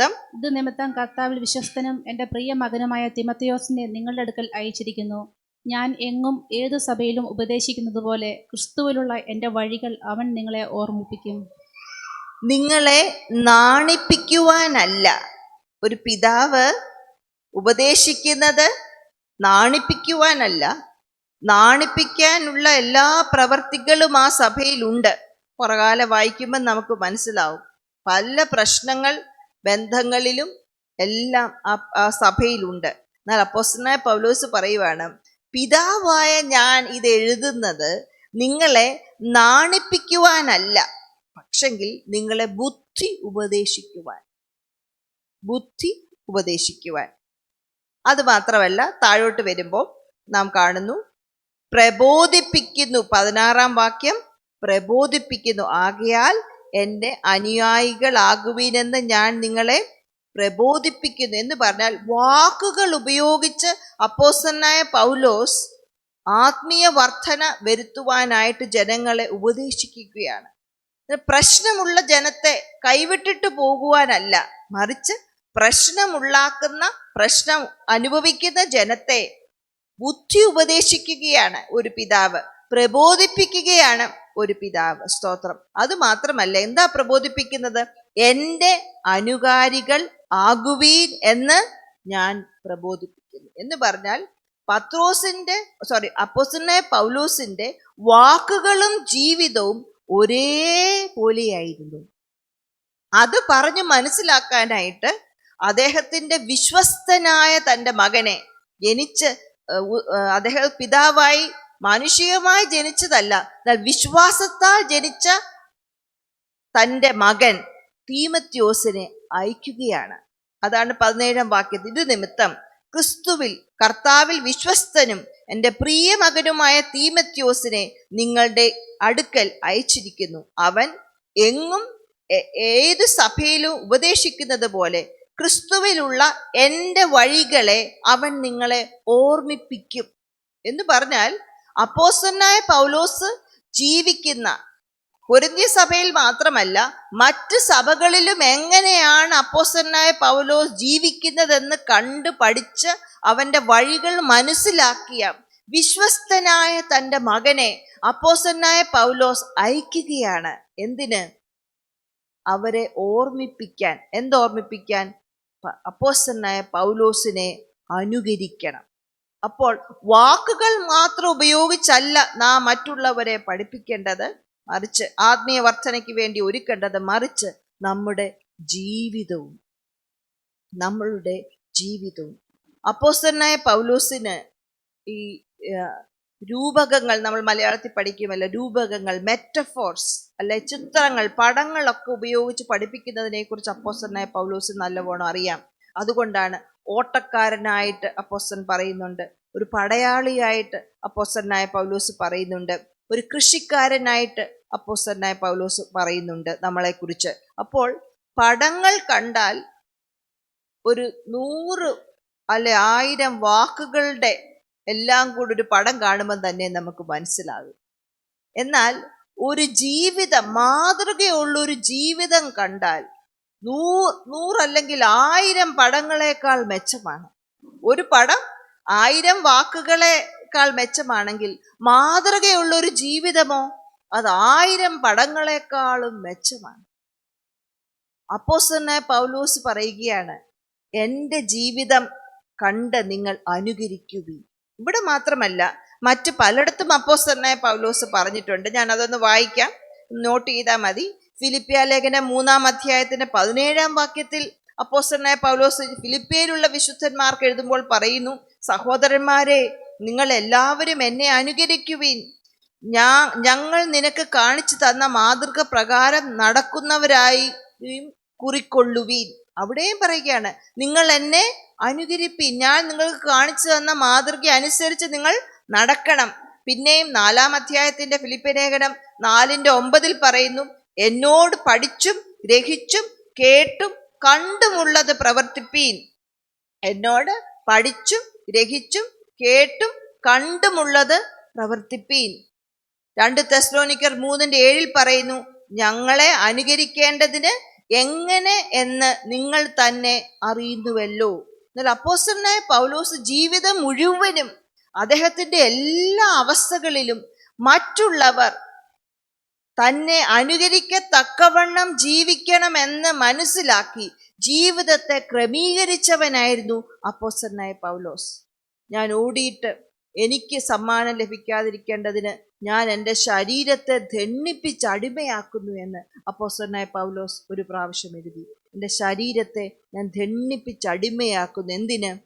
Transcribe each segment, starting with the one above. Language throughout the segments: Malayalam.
നിമിത്തം ഇത് നിമിത്തം കർത്താവിൽ വിശ്വസ്തനും എന്റെ പ്രിയ മകനുമായ തിമത്തിയോസിനെ നിങ്ങളുടെ അടുക്കൽ അയച്ചിരിക്കുന്നു. ഞാൻ എങ്ങും ഏത് സഭയിലും ഉപദേശിക്കുന്നത് പോലെ ക്രിസ്തുവിലുള്ള എന്റെ വഴികൾ അവൻ നിങ്ങളെ ഓർമ്മിപ്പിക്കും. നിങ്ങളെ നാണിപ്പിക്കുവാനല്ല ഒരു പിതാവ് ഉപദേശിക്കുന്നത് നാണിപ്പിക്കുവാനല്ല നാണിപ്പിക്കാനുള്ള എല്ലാ പ്രവർത്തികളും ആ സഭയിലുണ്ട്. പുറകാല വായിക്കുമ്പോൾ നമുക്ക് മനസ്സിലാവും. പല പ്രശ്നങ്ങൾ ബന്ധങ്ങളിലും എല്ലാം ആ സഭയിലുണ്ട്. എന്നാൽ അപ്പോസ്റ്റനായ പൗലോസ് പറയുവാണ് പിതാവായ ഞാൻ ഇത് എഴുതുന്നത് നിങ്ങളെ നാണിപ്പിക്കുവാനല്ല പക്ഷെങ്കിൽ നിങ്ങളെ ബുദ്ധി ഉപദേശിക്കുവാൻ ബുദ്ധി ഉപദേശിക്കുവാൻ. അത് മാത്രമല്ല താഴോട്ട് വരുമ്പോൾ നാം കാണുന്നു പ്രബോധിപ്പിക്കുന്നു. പതിനാറാം വാക്യം പ്രബോധിപ്പിക്കുന്നു. ആകയാൽ എന്റെ അനുയായികളാകുവിനെന്ന് ഞാൻ നിങ്ങളെ പ്രബോധിപ്പിക്കുന്നു എന്ന് പറഞ്ഞാൽ വാക്കുകൾ ഉപയോഗിച്ച് അപ്പോസന്നായ പൗലോസ് ആത്മീയ വർധന വരുത്തുവാനായിട്ട് ജനങ്ങളെ ഉപദേശിക്കുകയാണ്. പ്രശ്നമുള്ള ജനത്തെ കൈവിട്ടിട്ട് പോകുവാനല്ല മറിച്ച് പ്രശ്നമുള്ളാക്കുന്ന പ്രശ്നം അനുഭവിക്കുന്ന ജനത്തെ ബുദ്ധി ഉപദേശിക്കുകയാണ് ഒരു പിതാവ്. പ്രബോധിപ്പിക്കുകയാണ് ഒരു പിതാവ്. സ്തോത്രം. അത് മാത്രമല്ല എന്താ പ്രബോധിപ്പിക്കുന്നത്? എന്റെ അനുകാരികൾ ആകുവീൻ എന്ന് ഞാൻ പ്രബോധിപ്പിക്കുന്നു. എന്ന് പറഞ്ഞാൽ പത്രോസിന്റെ സോറി അപ്പോസിനെ പൗലോസിന്റെ വാക്കുകളും ജീവിതവും ഒരേ പോലെയായിരുന്നു അത് പറഞ്ഞു മനസ്സിലാക്കാനായിട്ട് അദ്ദേഹത്തിന്റെ വിശ്വസ്തനായ തന്റെ മകനെ ജനിച്ച് അദ്ദേഹം പിതാവായി മാനുഷികമായി ജനിച്ചതല്ല എന്നാൽ വിശ്വാസത്താൽ ജനിച്ച തന്റെ മകൻ തീമത്യോസിനെ അയക്കുകയാണ്. അതാണ് പതിനേഴാം വാക്യത്തിൽ. ഇത് നിമിത്തം ക്രിസ്തുവിൽ കർത്താവിൽ വിശ്വസ്തനും എന്റെ പ്രിയ മകനുമായ തീമത്യോസിനെ നിങ്ങളുടെ അടുക്കൽ അയച്ചിരിക്കുന്നു. അവൻ എങ്ങും ഏത് സഭയിലും ഉപദേശിക്കുന്നത് പോലെ ക്രിസ്തുവിലുള്ള എന്റെ വഴികളെ അവൻ നിങ്ങളെ ഓർമ്മിപ്പിക്കും. എന്ന് പറഞ്ഞാൽ അപ്പോസ്തലനായ പൗലോസ് ജീവിക്കുന്ന കൊരിന്തി സഭയിൽ മാത്രമല്ല മറ്റ് സഭകളിലും എങ്ങനെയാണ് അപ്പോസ്തലനായ പൗലോസ് ജീവിക്കുന്നതെന്ന് കണ്ട് പഠിച്ച് അവന്റെ വഴികൾ മനസ്സിലാക്കിയ വിശ്വസ്തനായ തന്റെ മകനെ അപ്പോസ്തലനായ പൗലോസ് അയക്കുകയാണ്. എന്തിന്? അവരെ ഓർമ്മിപ്പിക്കാൻ. എന്തോർമ്മിപ്പിക്കാൻ അപ്പോസ്തലനായ പൗലോസിനെ അനുകരിക്കണം. അപ്പോൾ വാക്കുകൾ മാത്രം ഉപയോഗിച്ചല്ല നാം മറ്റുള്ളവരെ പഠിപ്പിക്കേണ്ടത് മറിച്ച് ആത്മീയ വർധനയ്ക്ക് വേണ്ടി ഒരുക്കേണ്ടത് മറിച്ച് നമ്മുടെ ജീവിതവും നമ്മളുടെ ജീവിതവും. അപ്പോസ്തലനായ പൗലോസിന് ഈ രൂപകങ്ങൾ നമ്മൾ മലയാളത്തിൽ പഠിക്കുമല്ലോ രൂപകങ്ങൾ മെറ്റഫോർസ് അല്ലെ ചിത്രങ്ങൾ പടങ്ങളൊക്കെ ഉപയോഗിച്ച് പഠിപ്പിക്കുന്നതിനെ കുറിച്ച് അപ്പോസ്തലനായ പൗലോസ് നല്ലവണ്ണം അറിയാം. അതുകൊണ്ടാണ് ഓട്ടക്കാരനായിട്ട് അപ്പോസ്തലൻ പറയുന്നുണ്ട്. ഒരു പടയാളിയായിട്ട് അപ്പോസ്തലനായ പൗലോസ് പറയുന്നുണ്ട്. ഒരു കൃഷിക്കാരനായിട്ട് അപ്പോസ്തലനായ പൗലോസ് പറയുന്നുണ്ട് നമ്മളെക്കുറിച്ച്. അപ്പോൾ പടങ്ങൾ കണ്ടാൽ ഒരു നൂറ് അല്ലെ ആയിരം വാക്കുകളുടെ എല്ലാം കൂടി ഒരു പടം കാണുമ്പോൾ തന്നെ നമുക്ക് മനസ്സിലാകും. എന്നാൽ ഒരു ജീവിതം മാതൃകയുള്ള ഒരു ജീവിതം കണ്ടാൽ നൂ നൂറല്ലെങ്കിൽ ആയിരം പടങ്ങളെക്കാൾ മെച്ചമാണ്. ഒരു പടം ആയിരം വാക്കുകളെക്കാൾ മെച്ചമാണെങ്കിൽ മാതൃകയുള്ള ഒരു ജീവിതമോ അത് ആയിരം പടങ്ങളെക്കാളും മെച്ചമാണ്. അപ്പോസ്തലനായ പൗലോസ് പറയുകയാണ് എന്റെ ജീവിതം കണ്ട് നിങ്ങൾ അനുകരിക്കുവി ഇവിടെ മാത്രമല്ല മറ്റ് പലയിടത്തും അപ്പോസ്തലനായ പൗലോസ് പറഞ്ഞിട്ടുണ്ട്. ഞാൻ അതൊന്ന് വായിക്കാം. നോട്ട് ചെയ്താൽ മതി. ഫിലിപ്പിയ ലേഖനം മൂന്നാം അധ്യായത്തിന്റെ പതിനേഴാം വാക്യത്തിൽ അപ്പോസ്റ്റനായ പൗലോസ് ഫിലിപ്പിയയിലുള്ള വിശുദ്ധന്മാർക്ക് എഴുതുമ്പോൾ പറയുന്നു സഹോദരന്മാരെ നിങ്ങൾ എല്ലാവരും എന്നെ അനുകരിക്കുവിൻ. ഞാ ഞങ്ങൾ നിനക്ക് കാണിച്ചു തന്ന മാതൃക പ്രകാരം നടക്കുന്നവരായി കുറിക്കൊള്ളുവീൻ. അവിടെയും പറയുകയാണ് നിങ്ങൾ എന്നെ അനുകരിപ്പിൻ. ഞാൻ നിങ്ങൾക്ക് കാണിച്ചു തന്ന മാതൃക അനുസരിച്ച് നിങ്ങൾ നടക്കണം. പിന്നെയും നാലാം അധ്യായത്തിന്റെ ഫിലിപ്പിയ ലേഖനം നാലിന്റെ ഒമ്പതിൽ പറയുന്നു എന്നോട് പഠിച്ചും ഗ്രഹിച്ചും കേട്ടും കണ്ടുമുള്ളത് പ്രവർത്തിപ്പീൻ. എന്നോട് പഠിച്ചും ഗ്രഹിച്ചും കേട്ടും കണ്ടുമുള്ളത് പ്രവർത്തിപ്പീൻ. രണ്ട് തെസ്ലോനിക്കർ മൂന്നിന്റെ ഏഴിൽ പറയുന്നു ഞങ്ങളെ അനുകരിക്കേണ്ടതിന് എങ്ങനെ എന്ന് നിങ്ങൾ തന്നെ അറിയുന്നുവല്ലോ. എന്നാൽ അപ്പോസ്റ്റലനായ പൗലോസ് ജീവിതം മുഴുവനും അദ്ദേഹത്തിന്റെ എല്ലാ അവസ്ഥകളിലും മറ്റുള്ളവർ തന്നെ അനുകരിക്കത്തക്കവണ്ണം ജീവിക്കണമെന്ന് മനസ്സിലാക്കി ജീവിതത്തെ ക്രമീകരിച്ചവനായിരുന്നു അപ്പോസ്റ്റലനായ പൗലോസ്. ഞാൻ ഓടിയിട്ട് എനിക്ക് സമ്മാനം ലഭിക്കാതിരിക്കേണ്ടതിന് ഞാൻ എന്റെ ശരീരത്തെ ധണ്ണിപ്പിച്ച് അടിമയാക്കുന്നു എന്ന് അപ്പോസ്റ്റലനായ പൗലോസ് ഒരു പ്രാവശ്യം എഴുതി. എന്റെ ശരീരത്തെ ഞാൻ ധണ്ണിപ്പിച്ച് അടിമയാക്കുന്നു. എന്തിന്?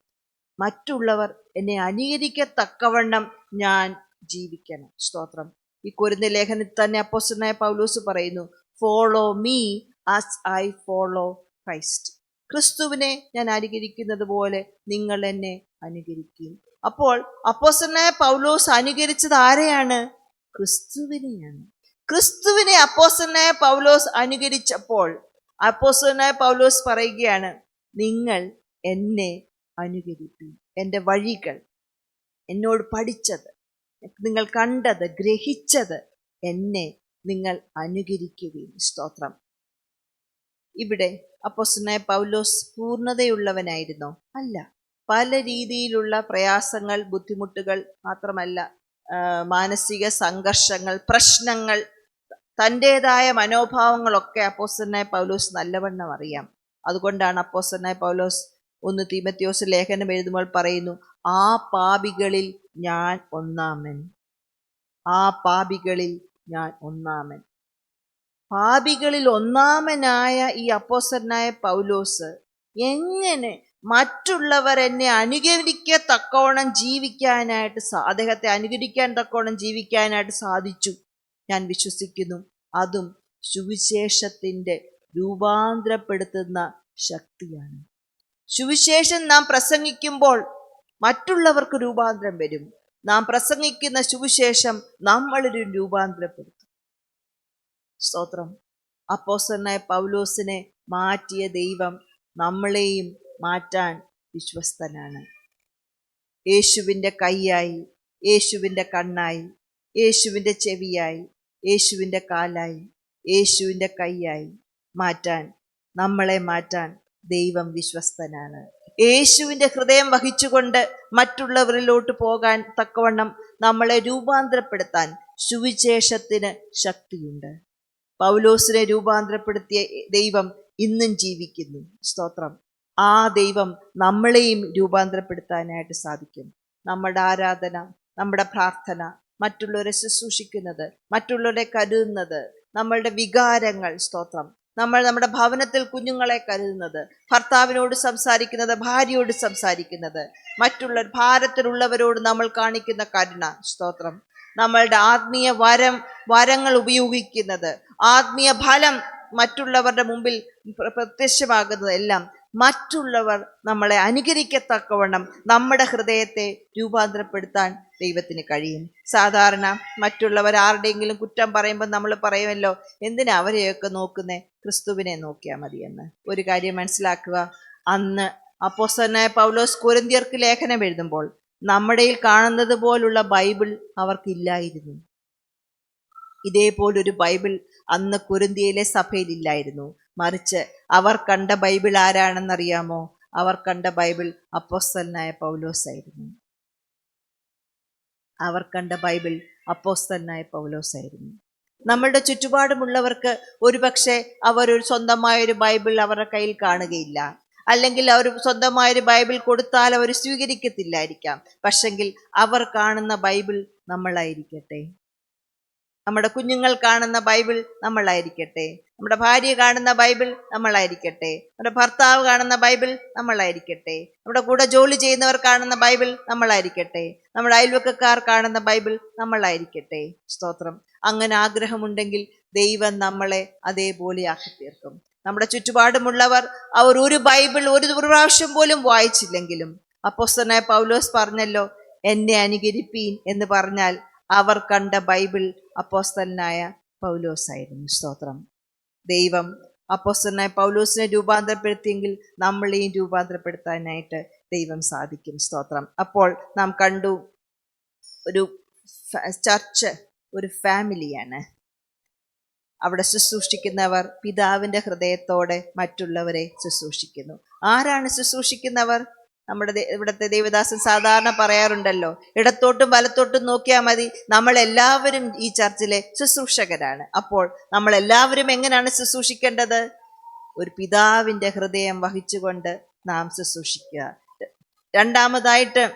മറ്റുള്ളവർ എന്നെ അനുകരിക്കത്തക്കവണ്ണം ഞാൻ ജീവിക്കണം. സ്തോത്രം. ഈ കുരുന്ന ലേഖനത്തിൽ തന്നെ അപ്പോസ്റ്റനായ പൗലോസ് പറയുന്നു follow me as I follow Christ ക്രിസ്തുവിനെ ഞാൻ അനുകരിക്കുന്നത് പോലെ നിങ്ങൾ എന്നെ അനുകരിക്കും. അപ്പോൾ അപ്പോസ്റ്റനായ പൗലോസ് അനുകരിച്ചത് ആരെയാണ്? ക്രിസ്തുവിനെയാണ്. ക്രിസ്തുവിനെ അപ്പോസ്റ്റനായ പൗലോസ് അനുകരിച്ചപ്പോൾ അപ്പോസ്റ്റനായ പൗലോസ് പറയുകയാണ് നിങ്ങൾ എന്നെ അനുകരിപ്പി എന്റെ വഴികൾ എന്നോട് പഠിച്ചത് നിങ്ങൾ കണ്ടത് ഗ്രഹിച്ചത് എന്നെ നിങ്ങൾ അനുകരിക്കുകയും സ്തോത്രം. ഇവിടെ അപ്പോസ്റ്റനായ പൗലോസ് പൂർണതയുള്ളവനായിരുന്നോ അല്ല പല രീതിയിലുള്ള പ്രയാസങ്ങൾ ബുദ്ധിമുട്ടുകൾ മാത്രമല്ല മാനസിക സംഘർഷങ്ങൾ പ്രശ്നങ്ങൾ തന്റെതായ മനോഭാവങ്ങളൊക്കെ അപ്പോസ്റ്റനായ പൗലോസ് നല്ലവണ്ണം അറിയാം. അതുകൊണ്ടാണ് അപ്പോസ്റ്റനായ പൗലോസ് ഒന്ന് തീമത്യോസ് ലേഖനം എഴുതുമ്പോൾ പറയുന്നു ആ പാപികളിൽ ഞാൻ ഒന്നാമൻ. ആ പാപികളിൽ ഞാൻ ഒന്നാമൻ. പാപികളിൽ ഒന്നാമനായ ഈ അപ്പോസനായ പൗലോസ് എങ്ങനെ മറ്റുള്ളവർ എന്നെ അനുകരിക്കത്തക്കോണം ജീവിക്കാനായിട്ട് അദ്ദേഹത്തെ അനുകരിക്കാൻ തക്കോണം ജീവിക്കാനായിട്ട് സാധിച്ചു? ഞാൻ വിശ്വസിക്കുന്നു. അതും സുവിശേഷത്തിന്റെ രൂപാന്തരപ്പെടുത്തുന്ന ശക്തിയാണ്. സുവിശേഷം നാം പ്രസംഗിക്കുമ്പോൾ മറ്റുള്ളവർക്ക് രൂപാന്തരം വരും. നാം പ്രസംഗിക്കുന്ന സുവിശേഷം നമ്മളിലും രൂപാന്തരപ്പെടുത്തും. സ്തോത്രം. അപ്പോസ്തലനായ പൗലോസിനെ മാറ്റിയ ദൈവം നമ്മളെയും മാറ്റാൻ വിശ്വസ്തനാണ്. യേശുവിന്റെ കൈയായി യേശുവിന്റെ കണ്ണായി യേശുവിന്റെ ചെവിയായി യേശുവിന്റെ കാലായി യേശുവിന്റെ കൈയായി മാറ്റാൻ നമ്മളെ മാറ്റാൻ ദൈവം വിശ്വസ്തനാണ്. യേശുവിന്റെ ഹൃദയം വഹിച്ചുകൊണ്ട് മറ്റുള്ളവരിലോട്ട് പോകാൻ തക്കവണ്ണം നമ്മളെ രൂപാന്തരപ്പെടുത്താൻ സുവിശേഷത്തിന് ശക്തിയുണ്ട്. പൗലോസിനെ രൂപാന്തരപ്പെടുത്തിയ ദൈവം ഇന്നും ജീവിക്കുന്നു. സ്തോത്രം. ആ ദൈവം നമ്മളെയും രൂപാന്തരപ്പെടുത്താനായിട്ട് സാധിക്കും. നമ്മുടെ ആരാധന നമ്മുടെ പ്രാർത്ഥന മറ്റുള്ളവരെ ശുശ്രൂഷിക്കുന്നത് മറ്റുള്ളവരെ കരുതുന്നത് നമ്മളുടെ വികാരങ്ങൾ സ്തോത്രം. നമ്മൾ നമ്മുടെ ഭവനത്തിൽ കുഞ്ഞുങ്ങളെ കരുതുന്നത് ഭർത്താവിനോട് സംസാരിക്കുന്നത് ഭാര്യയോട് സംസാരിക്കുന്നത്. മറ്റുള്ള ഭാരത്തിലുള്ളവരോട് നമ്മൾ കാണിക്കുന്ന കരുണ സ്തോത്രം. നമ്മളുടെ ആത്മീയ വരം വരങ്ങൾ ഉപയോഗിക്കുന്നത് ആത്മീയ ഫലം മറ്റുള്ളവരുടെ മുമ്പിൽ പ്ര- പ്രത്യക്ഷമാകുന്നതെല്ലാം മറ്റുള്ളവർ നമ്മളെ അനുകരിക്കത്തക്കവണ്ണം നമ്മുടെ ഹൃദയത്തെ രൂപാന്തരപ്പെടുത്താൻ ദൈവത്തിന് കഴിയും. സാധാരണ മറ്റുള്ളവർ ആരുടെയെങ്കിലും കുറ്റം പറയുമ്പോൾ നമ്മൾ പറയുമല്ലോ എന്തിനാ അവരെയൊക്കെ നോക്കുന്നേ? ക്രിസ്തുവിനെ നോക്കിയാൽ മതിയെന്ന്. ഒരു കാര്യം മനസ്സിലാക്കുക. അന്ന് അപ്പോസ്തലനായ പൗലോസ് കുരന്തിയർക്ക് ലേഖനം എഴുതുമ്പോൾ നമ്മുടെ കാണുന്നത് പോലുള്ള ബൈബിൾ അവർക്കില്ലായിരുന്നു ഇതേപോലൊരു ബൈബിൾ അന്ന് കുരുന്തിയയിലെ സഭയിലില്ലായിരുന്നു മറിച്ച് അവർ കണ്ട ബൈബിൾ ആരാണെന്നറിയാമോ? അവർ കണ്ട ബൈബിൾ അപ്പോസ്തലനായ പൗലോസായിരുന്നു. അവർ കണ്ട ബൈബിൾ അപ്പോസ്തലനായ പൗലോസായിരുന്നു. നമ്മളുടെ ചുറ്റുപാടുമുള്ളവർക്ക് ഒരുപക്ഷെ അവർ ഒരു സ്വന്തമായൊരു ബൈബിൾ അവരുടെ കയ്യിൽ കാണുകയില്ല. അല്ലെങ്കിൽ അവർ സ്വന്തമായൊരു ബൈബിൾ കൊടുത്താൽ അവർ സ്വീകരിക്കത്തില്ലായിരിക്കാം. പക്ഷെങ്കിൽ അവർ കാണുന്ന ബൈബിൾ നമ്മളായിരിക്കട്ടെ. നമ്മുടെ കുഞ്ഞുങ്ങൾ കാണുന്ന ബൈബിൾ നമ്മളായിരിക്കട്ടെ. നമ്മുടെ ഭാര്യ കാണുന്ന ബൈബിൾ നമ്മളായിരിക്കട്ടെ. നമ്മുടെ ഭർത്താവ് കാണുന്ന ബൈബിൾ നമ്മളായിരിക്കട്ടെ. നമ്മുടെ കൂടെ ജോലി ചെയ്യുന്നവർ കാണുന്ന ബൈബിൾ നമ്മളായിരിക്കട്ടെ. നമ്മുടെ അയൽവക്കക്കാർ കാണുന്ന ബൈബിൾ നമ്മളായിരിക്കട്ടെ. സ്തോത്രം. അങ്ങനെ ആഗ്രഹമുണ്ടെങ്കിൽ ദൈവം നമ്മളെ അതേപോലെ ആക്കി തീർക്കും നമ്മുടെ ചുറ്റുപാടുമുള്ളവർ അവർ ഒരു ബൈബിൾ ഒരു പ്രാവശ്യം പോലും വായിച്ചില്ലെങ്കിലും. അപ്പോസ്തലനായ പൗലോസ് പറഞ്ഞല്ലോ എന്നെ അനുകരിപ്പീൻ എന്ന് പറഞ്ഞാൽ അവർ കണ്ട ബൈബിൾ അപ്പോസ്തലനായ പൗലോസായിരുന്നു. സ്തോത്രം. ദൈവം അപ്പോസ്റ്റനായ പൗലോസിനെ രൂപാന്തരപ്പെടുത്തിയെങ്കിൽ നമ്മളെയും രൂപാന്തരപ്പെടുത്താനായിട്ട് ദൈവം സാധിക്കും. സ്തോത്രം. അപ്പോൾ നാം കണ്ടു ഒരു ചർച്ച് ഒരു ഫാമിലിയാണ്. അവിടെ ശുശ്രൂഷിക്കുന്നവർ പിതാവിന്റെ ഹൃദയത്തോടെ മറ്റുള്ളവരെ ശുശ്രൂഷിക്കുന്നു. ആരാണ് ശുശ്രൂഷിക്കുന്നവർ? നമ്മുടെ ഇവിടുത്തെ ദേവദാസൻ സാധാരണ പറയാറുണ്ടല്ലോ ഇടത്തോട്ടും വലത്തോട്ടും നോക്കിയാൽ മതി. നമ്മളെല്ലാവരും ഈ ചർച്ചിലെ ശുശ്രൂഷകരാണ്. അപ്പോൾ നമ്മളെല്ലാവരും എങ്ങനെയാണ് ശുശ്രൂഷിക്കേണ്ടത്? ഒരു പിതാവിന്റെ ഹൃദയം വഹിച്ചുകൊണ്ട് നാം ശുശ്രൂഷിക്കുക. രണ്ടാമതായിട്ട്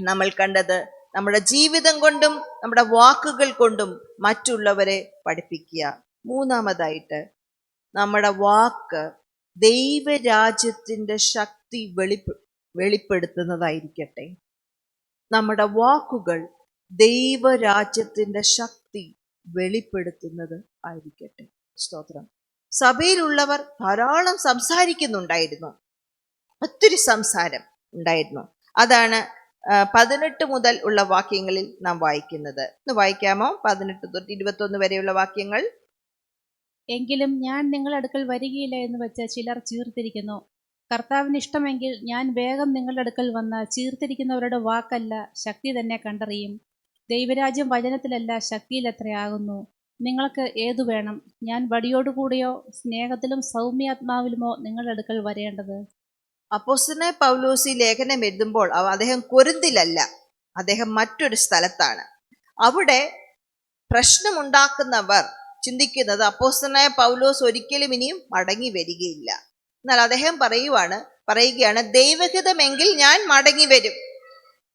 നമ്മൾ കണ്ടത് നമ്മുടെ ജീവിതം കൊണ്ടും നമ്മുടെ വാക്കുകൾ കൊണ്ടും മറ്റുള്ളവരെ പഠിപ്പിക്കുക. മൂന്നാമതായിട്ട് നമ്മുടെ വാക്ക് ദൈവരാജ്യത്തിന്റെ ശക്തി വെളിപ്പെ വെളിപ്പെടുത്തുന്നതായിരിക്കട്ടെ. നമ്മുടെ വാക്കുകൾ ദൈവരാജ്യത്തിന്റെ ശക്തി വെളിപ്പെടുത്തുന്നത് ആയിരിക്കട്ടെ. സ്തോത്രം. സഭയിലുള്ളവർ ധാരാളം സംസാരിക്കുന്നുണ്ടായിരുന്നു. ഒത്തിരി സംസാരം ഉണ്ടായിരുന്നു. അതാണ് പതിനെട്ട് മുതൽ ഉള്ള വാക്യങ്ങളിൽ നാം വായിക്കുന്നത്. ഒന്ന് വായിക്കാമോ? പതിനെട്ട് തൊട്ട് ഇരുപത്തൊന്ന് വരെയുള്ള വാക്യങ്ങൾ. എങ്കിലും ഞാൻ നിങ്ങളുടെ അടുക്കൽ വരികയില്ല എന്ന് വെച്ച് ചിലർ ചീർത്തിരിക്കുന്നു. കർത്താവിന് ഇഷ്ടമെങ്കിൽ ഞാൻ വേഗം നിങ്ങളുടെ അടുക്കൽ വന്ന് ചീർത്തിരിക്കുന്നവരുടെ വാക്കല്ല ശക്തി തന്നെ കണ്ടറിയും. ദൈവരാജ്യം വചനത്തിലല്ല ശക്തിയിലെത്രയാകുന്നു. നിങ്ങൾക്ക് ഏതു വേണം? ഞാൻ വടിയോടുകൂടിയോ സ്നേഹത്തിലും സൗമ്യാത്മാവിലുമോ നിങ്ങളുടെ അടുക്കൽ വരേണ്ടത്? അപ്പോസ്തലനായ പൗലോസി ലേഖനം എഴുതുമ്പോൾ അദ്ദേഹം കൊരുന്തിലല്ല അദ്ദേഹം മറ്റൊരു സ്ഥലത്താണ്. അവിടെ പ്രശ്നമുണ്ടാക്കുന്നവർ ചിന്തിക്കുന്നത് അപ്പോസ്തലനായ പൗലോസ് ഒരിക്കലും ഇനിയും മടങ്ങി വരികയില്ല. എന്നാൽ അദ്ദേഹം പറയുവാണ് പറയുകയാണ് ദൈവഹിതമെങ്കിൽ ഞാൻ മടങ്ങി വരും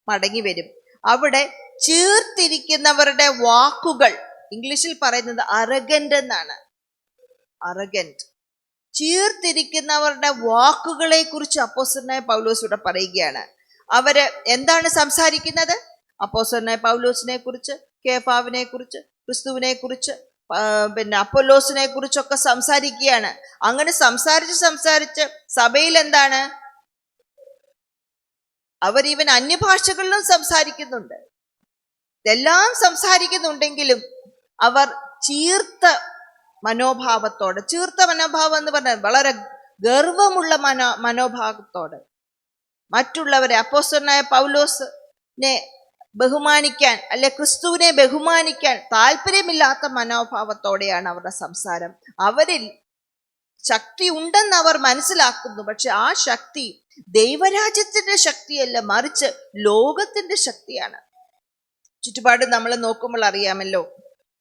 മടങ്ങി വരും അവിടെ ചീർത്തിരിക്കുന്നവരുടെ വാക്കുകൾ ഇംഗ്ലീഷിൽ പറയുന്നത് അറഗന്റ് എന്നാണ്. അറഗന്റ് ചീർത്തിരിക്കുന്നവരുടെ വാക്കുകളെ കുറിച്ച് അപ്പോസനായ പൗലോസ് ഇവിടെ പറയുകയാണ്. അവർ എന്താണ് സംസാരിക്കുന്നത്? അപ്പോസനായ പൗലോസിനെ കുറിച്ച് കേഫാവിനെ കുറിച്ച് ക്രിസ്തുവിനെ കുറിച്ച് പിന്നെ അപ്പൊല്ലോസിനെ കുറിച്ചൊക്കെ സംസാരിക്കുകയാണ്. അങ്ങനെ സംസാരിച്ച് സംസാരിച്ച് സഭയിൽ എന്താണ്? അവർ ഇവൻ അന്യഭാഷകളിലും സംസാരിക്കുന്നുണ്ട്. ഇതെല്ലാം സംസാരിക്കുന്നുണ്ടെങ്കിലും അവർ ചീർത്ത മനോഭാവത്തോടെ ചീർത്ത മനോഭാവം എന്ന് പറഞ്ഞാൽ വളരെ ഗർവമുള്ള മനോ മനോഭാവത്തോടെ മറ്റുള്ളവരെ അപ്പോസ്റ്റനായ പൗലോസിനെ ബഹുമാനിക്കാൻ അല്ലെ ക്രിസ്തുവിനെ ബഹുമാനിക്കാൻ താല്പര്യമില്ലാത്ത മനോഭാവത്തോടെയാണ് അവരുടെ സംസാരം. അവരിൽ ശക്തി ഉണ്ടെന്ന് അവർ മനസ്സിലാക്കുന്നു. പക്ഷെ ആ ശക്തി ദൈവരാജ്യത്തിന്റെ ശക്തിയല്ല മറിച്ച് ലോകത്തിന്റെ ശക്തിയാണ്. ചുറ്റുപാട് നമ്മൾ നോക്കുമ്പോൾ അറിയാമല്ലോ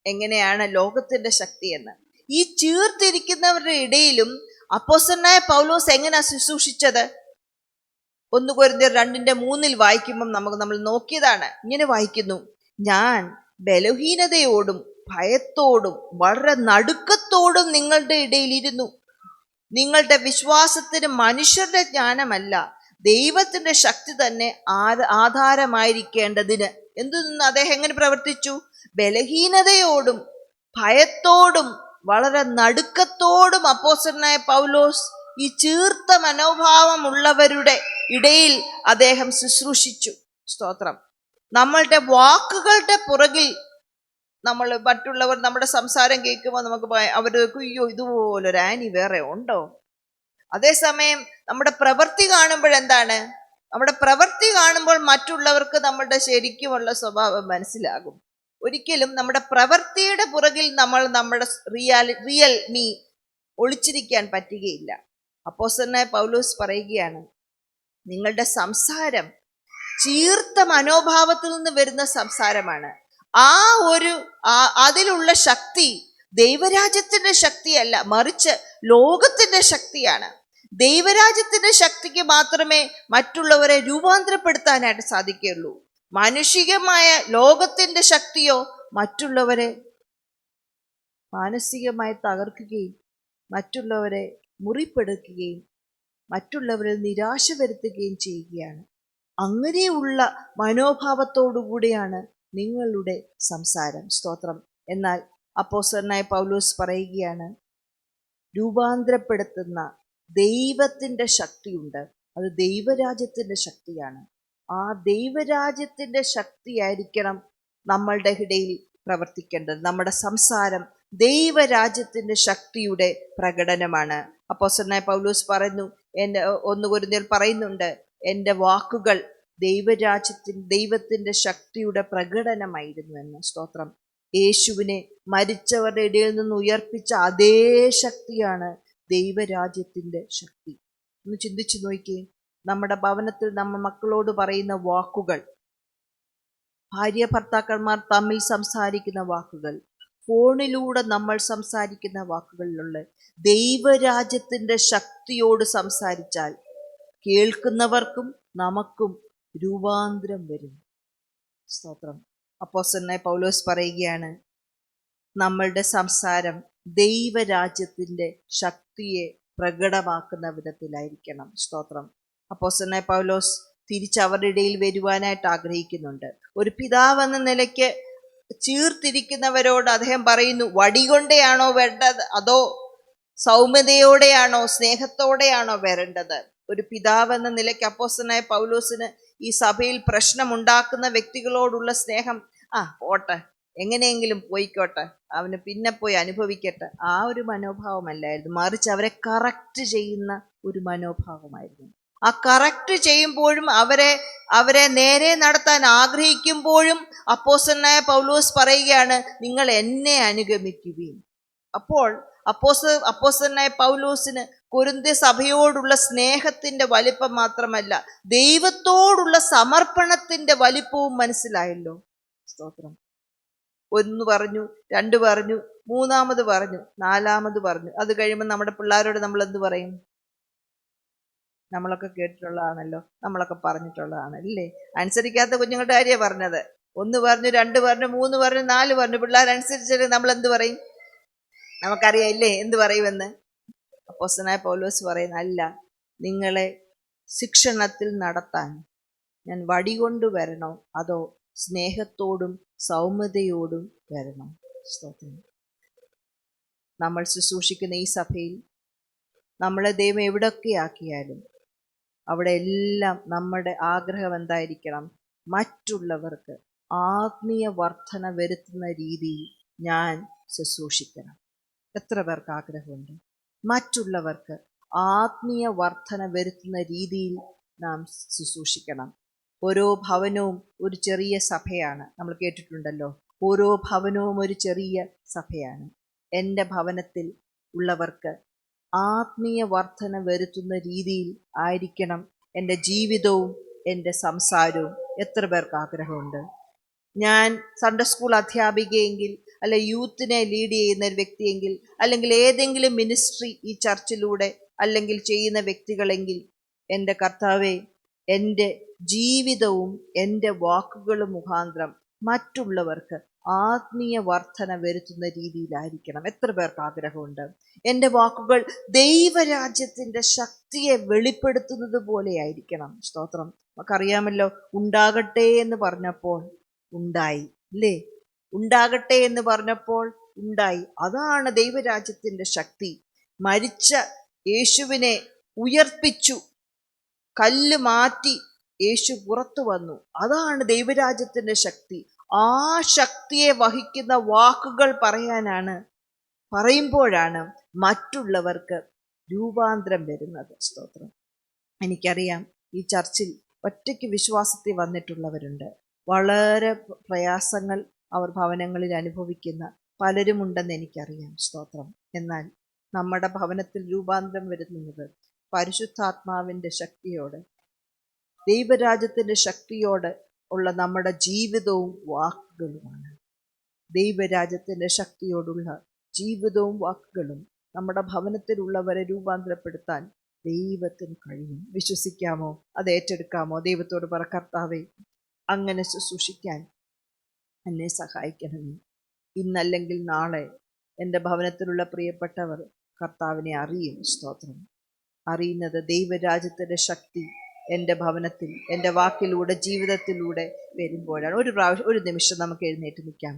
എങ്ങനെയാണ് ലോകത്തിന്റെ ശക്തി എന്ന്. ഈ ചീർത്തിരിക്കുന്നവരുടെ ഇടയിലും അപ്പോസനായ പൗലോസ് എങ്ങനെയാ ശുശ്രൂഷിച്ചത്? ഒന്ന് കൊരിന്ത്യർ രണ്ടിന്റെ മൂന്നിൽ വായിക്കുമ്പം നമുക്ക് നമ്മൾ നോക്കിയതാണ്. ഇങ്ങനെ വായിക്കുന്നു. ഞാൻ ബലഹീനതയോടും ഭയത്തോടും വളരെ നടുക്കത്തോടും നിങ്ങളുടെ ഇടയിൽ ഇരുന്നു. നിങ്ങളുടെ വിശ്വാസത്തിന് മനുഷ്യരുടെ ജ്ഞാനമല്ല ദൈവത്തിന്റെ ശക്തി തന്നെ ആധാരമായിരിക്കേണ്ടതിന്. എന്തെന്ന് അദ്ദേഹം എങ്ങനെ പ്രവർത്തിച്ചു? ബലഹീനതയോടും ഭയത്തോടും വളരെ നടുക്കത്തോടും അപ്പോസ്റ്റലനായ പൗലോസ് ഈ ചീർത്ത മനോഭാവമുള്ളവരുടെ ഇടയിൽ അദ്ദേഹം ശുശ്രൂഷിച്ചു. സ്തോത്രം. നമ്മളുടെ വാക്കുകളുടെ പുറകിൽ നമ്മൾ മറ്റുള്ളവർ നമ്മുടെ സംസാരം കേൾക്കുമ്പോൾ നമുക്ക് അവർ അയ്യോ ഇതുപോലൊരു ആനി വേറെ ഉണ്ടോ? അതേസമയം നമ്മുടെ പ്രവൃത്തി കാണുമ്പോഴെന്താണ് നമ്മുടെ പ്രവൃത്തി കാണുമ്പോൾ മറ്റുള്ളവർക്ക് നമ്മളുടെ ശരിക്കുമുള്ള സ്വഭാവം മനസ്സിലാകും. ഒരിക്കലും നമ്മുടെ പ്രവൃത്തിയുടെ പുറകിൽ നമ്മൾ നമ്മുടെ റിയാലി റിയൽ മീ ഒളിച്ചിരിക്കാൻ പറ്റുകയില്ല. അപ്പോസന്നായ പൗലോസ് പറയുകയാണ് നിങ്ങളുടെ സംസാരം ചീർത്ത മനോഭാവത്തിൽ നിന്ന് വരുന്ന സംസാരമാണ്. ആ ഒരു അതിലുള്ള ശക്തി ദൈവരാജ്യത്തിന്റെ ശക്തിയല്ല മറിച്ച് ലോകത്തിന്റെ ശക്തിയാണ്. ദൈവരാജ്യത്തിന്റെ ശക്തിക്ക് മാത്രമേ മറ്റുള്ളവരെ രൂപാന്തരപ്പെടുത്താനായിട്ട് സാധിക്കുകയുള്ളൂ. മാനുഷികമായ ലോകത്തിന്റെ ശക്തിയോ മറ്റുള്ളവരെ മാനസികമായി തകർക്കുകയും മറ്റുള്ളവരെ മുറിപ്പെടുക്കുകയും മറ്റുള്ളവരിൽ നിരാശ വരുത്തുകയും ചെയ്യുകയാണ്. അങ്ങനെയുള്ള മനോഭാവത്തോടുകൂടിയാണ് നിങ്ങളുടെ സംസാരം. സ്തോത്രം. എന്നാൽ അപ്പോസറിനായ പൗലോസ് പറയുകയാണ് രൂപാന്തരപ്പെടുത്തുന്ന ദൈവത്തിന്റെ ശക്തിയുണ്ട്. അത് ദൈവരാജ്യത്തിന്റെ ശക്തിയാണ്. ആ ദൈവരാജ്യത്തിന്റെ ശക്തിയായിരിക്കണം നമ്മളുടെ ഇടയിൽ പ്രവർത്തിക്കേണ്ടത്. നമ്മുടെ സംസാരം ദൈവരാജ്യത്തിന്റെ ശക്തിയുടെ പ്രകടനമാണ്. അപ്പോസ്റ്റലനായ പൗലൂസ് പറയുന്നു എന്റെ ഒന്ന് കുരുന്നിൽ പറയുന്നുണ്ട് എന്റെ വാക്കുകൾ ദൈവരാജ്യത്തിൻ ദൈവത്തിന്റെ ശക്തിയുടെ പ്രകടനമായിരുന്നു എന്ന്. സ്തോത്രം. യേശുവിനെ മരിച്ചവരുടെ ഇടയിൽ നിന്ന് ഉയർപ്പിച്ച അതേ ശക്തിയാണ് ദൈവരാജ്യത്തിന്റെ ശക്തി. ഒന്ന് ചിന്തിച്ചു നോക്കിയേ നമ്മുടെ ഭവനത്തിൽ നമ്മൾ മക്കളോട് പറയുന്ന വാക്കുകൾ ഭാര്യ ഭർത്താക്കന്മാർ തമ്മിൽ സംസാരിക്കുന്ന വാക്കുകൾ ഫോണിലൂടെ നമ്മൾ സംസാരിക്കുന്ന വാക്കുകളിലുള്ള ദൈവരാജ്യത്തിന്റെ ശക്തിയോട് സംസാരിച്ചാൽ കേൾക്കുന്നവർക്കും നമുക്കും രൂപാന്തരം വരും. സ്തോത്രം. അപ്പോസന്നായ പൗലോസ് പറയുകയാണ് നമ്മളുടെ സംസാരം ദൈവരാജ്യത്തിന്റെ ശക്തിയെ പ്രകടമാക്കുന്ന വിധത്തിലായിരിക്കണം. സ്തോത്രം. അപ്പോസന്നായ പൗലോസ് തിരിച്ച് അവരുടെ ഇടയിൽ വരുവാനായിട്ട് ആഗ്രഹിക്കുന്നുണ്ട്. ഒരു പിതാവെന്ന നിലയ്ക്ക് ചീർത്തിരിക്കുന്നവരോട് അദ്ദേഹം പറയുന്നു വടികൊണ്ടെയാണോ വേണ്ടത്? അതോ സൗമ്യതയോടെയാണോ സ്നേഹത്തോടെയാണോ വരേണ്ടത്? ഒരു പിതാവ് എന്ന നിലയ്ക്ക് അപ്പോസനായ പൗലോസിന് ഈ സഭയിൽ പ്രശ്നമുണ്ടാക്കുന്ന വ്യക്തികളോടുള്ള സ്നേഹം ആ പോട്ടെ എങ്ങനെയെങ്കിലും പോയിക്കോട്ടെ അവന് പിന്നെ പോയി അനുഭവിക്കട്ടെ ആ ഒരു മനോഭാവമല്ലായിരുന്നു. മറിച്ച് അവരെ കറക്റ്റ് ചെയ്യുന്ന ഒരു മനോഭാവമായിരുന്നു. ആ കറക്റ്റ് ചെയ്യുമ്പോഴും അവരെ അവരെ നേരെ നടത്താൻ ആഗ്രഹിക്കുമ്പോഴും അപ്പോസനായ പൗലോസ് പറയുകയാണ് നിങ്ങൾ എന്നെ അനുഗമിക്കുവീൻ. അപ്പോൾ അപ്പോസ് അപ്പോസനായ പൗലോസിന് കുരുന്തി സഭയോടുള്ള സ്നേഹത്തിന്റെ വലിപ്പം മാത്രമല്ല ദൈവത്തോടുള്ള സമർപ്പണത്തിന്റെ വലിപ്പവും മനസ്സിലായല്ലോ. സ്തോത്രം. ഒന്ന് പറഞ്ഞു രണ്ട് പറഞ്ഞു മൂന്നാമത് പറഞ്ഞു നാലാമത് പറഞ്ഞു. അത് കഴിയുമ്പോൾ നമ്മുടെ പിള്ളേരോട് നമ്മൾ എന്ത് പറയും? നമ്മളൊക്കെ കേട്ടിട്ടുള്ളതാണല്ലോ നമ്മളൊക്കെ പറഞ്ഞിട്ടുള്ളതാണ് അല്ലേ അനുസരിക്കാത്ത കുഞ്ഞുങ്ങളുടെ കാര്യമാണ് പറഞ്ഞത്. ഒന്ന് പറഞ്ഞു രണ്ട് പറഞ്ഞു മൂന്ന് പറഞ്ഞു നാല് പറഞ്ഞു. പിള്ളേർ നമ്മൾ എന്ത് പറയും? നമുക്കറിയാം ഇല്ലേ എന്ത് പറയുമെന്ന്? അപ്പോസനായ പൗലോസ് പറയുന്ന അല്ല നിങ്ങളെ ശിക്ഷണത്തിൽ നടത്താൻ ഞാൻ വടി കൊണ്ട് വരണോ? അതോ സ്നേഹത്തോടും സൗമ്യതയോടും വരണം? സ്തോത്രം. നമ്മൾ ശുശ്രൂഷിക്കുന്ന ഈ സഭയിൽ നമ്മളെ ദൈവം എവിടെയൊക്കെ ആക്കിയാലും അവിടെ എല്ലാം നമ്മുടെ ആഗ്രഹം എന്തായിരിക്കണം? മറ്റുള്ളവർക്ക് ആത്മീയ വർധന വരുത്തുന്ന രീതിയിൽ ഞാൻ ശുശ്രൂഷിക്കണം. എത്ര പേർക്ക് ആഗ്രഹമുണ്ട്? മറ്റുള്ളവർക്ക് ആത്മീയ വർധന വരുത്തുന്ന രീതിയിൽ നാം ശുശ്രൂഷിക്കണം. ഓരോ ഭവനവും ഒരു ചെറിയ സഭയാണ്. നമ്മൾ കേട്ടിട്ടുണ്ടല്ലോ. ഓരോ ഭവനവും ഒരു ചെറിയ സഭയാണ്. എന്റെ ഭവനത്തിൽ ഉള്ളവർക്ക് ആത്മീയ വർധന വരുത്തുന്ന രീതിയിൽ ആയിരിക്കണം എന്റെ ജീവിതവും എന്റെ സംസാരവും. എത്ര പേർക്ക് ആഗ്രഹമുണ്ട്? ഞാൻ സൺഡേ സ്കൂൾ അധ്യാപികയെങ്കിൽ അല്ലെ യൂത്തിനെ ലീഡ് ചെയ്യുന്ന ഒരു വ്യക്തിയെങ്കിൽ അല്ലെങ്കിൽ ഏതെങ്കിലും മിനിസ്ട്രി ഈ ചർച്ചിലൂടെ അല്ലെങ്കിൽ ചെയ്യുന്ന വ്യക്തികളെങ്കിൽ എന്റെ കർത്താവെ എന്റെ ജീവിതവും എന്റെ വാക്കുകളും മുഖാന്തരം മറ്റുള്ളവർക്ക് ആത്മീയ വർധന വരുത്തുന്ന രീതിയിലായിരിക്കണം. എത്ര പേർക്ക് ആഗ്രഹമുണ്ട്? എന്റെ വാക്കുകൾ ദൈവരാജ്യത്തിന്റെ ശക്തിയെ വെളിപ്പെടുത്തുന്നത് പോലെയായിരിക്കണം. സ്തോത്രം. നമുക്കറിയാമല്ലോ ഉണ്ടാകട്ടെ എന്ന് പറഞ്ഞപ്പോൾ ഉണ്ടായി അല്ലേ? ഉണ്ടാകട്ടെ എന്ന് പറഞ്ഞപ്പോൾ ഉണ്ടായി. അതാണ് ദൈവരാജ്യത്തിന്റെ ശക്തി. മരിച്ച യേശുവിനെ ഉയർപ്പിച്ചു. കല്ല് മാറ്റി യേശു പുറത്തു വന്നു. അതാണ് ദൈവരാജ്യത്തിന്റെ ശക്തി. ആ ശക്തിയെ വഹിക്കുന്ന വാക്കുകൾ പറയാനാണ് പറയുമ്പോഴാണ് മറ്റുള്ളവർക്ക് രൂപാന്തരം വരുന്നത്. സ്തോത്രം. എനിക്കറിയാം ഈ ചർച്ചിൽ ഒറ്റയ്ക്ക് വിശ്വാസത്തിൽ വന്നിട്ടുള്ളവരുണ്ട്. വളരെ പ്രയാസങ്ങൾ അവർ ഭവനങ്ങളിൽ അനുഭവിക്കുന്ന പലരുമുണ്ടെന്ന് എനിക്കറിയാം. സ്തോത്രം. എന്നാൽ നമ്മുടെ ഭവനത്തിൽ രൂപാന്തരം വരുന്നത് പരിശുദ്ധാത്മാവിന്റെ ശക്തിയോട് ദൈവരാജ്യത്തിന്റെ ശക്തിയോടെ ഉള്ള നമ്മുടെ ജീവിതവും വാക്കുകളുമാണ്. ദൈവരാജ്യത്തിന്റെ ശക്തിയോടുള്ള ജീവിതവും വാക്കുകളും നമ്മുടെ ഭവനത്തിലുള്ളവരെ രൂപാന്തരപ്പെടുത്താൻ ദൈവത്തിന് കഴിയും. വിശ്വസിക്കാമോ? അത് ഏറ്റെടുക്കാമോ? ദൈവത്തോട് പറ കർത്താവേ അങ്ങനെ ശുശ്രൂഷിക്കാൻ എന്നെ സഹായിക്കണമേ. ഇന്നല്ലെങ്കിൽ നാളെ എന്റെ ഭവനത്തിലുള്ള പ്രിയപ്പെട്ടവർ കർത്താവിനെ അറിയും. സ്തോത്രം. അറിയുന്നത് ദൈവരാജ്യത്തിന്റെ ശക്തി എന്റെ ഭവനത്തിൽ എന്റെ വാക്കിലൂടെ ജീവിതത്തിലൂടെ വരുമ്പോഴാണ്. ഒരു പ്രാവശ്യം ഒരു നിമിഷം നമുക്ക് എഴുന്നേറ്റ് നിൽക്കാം.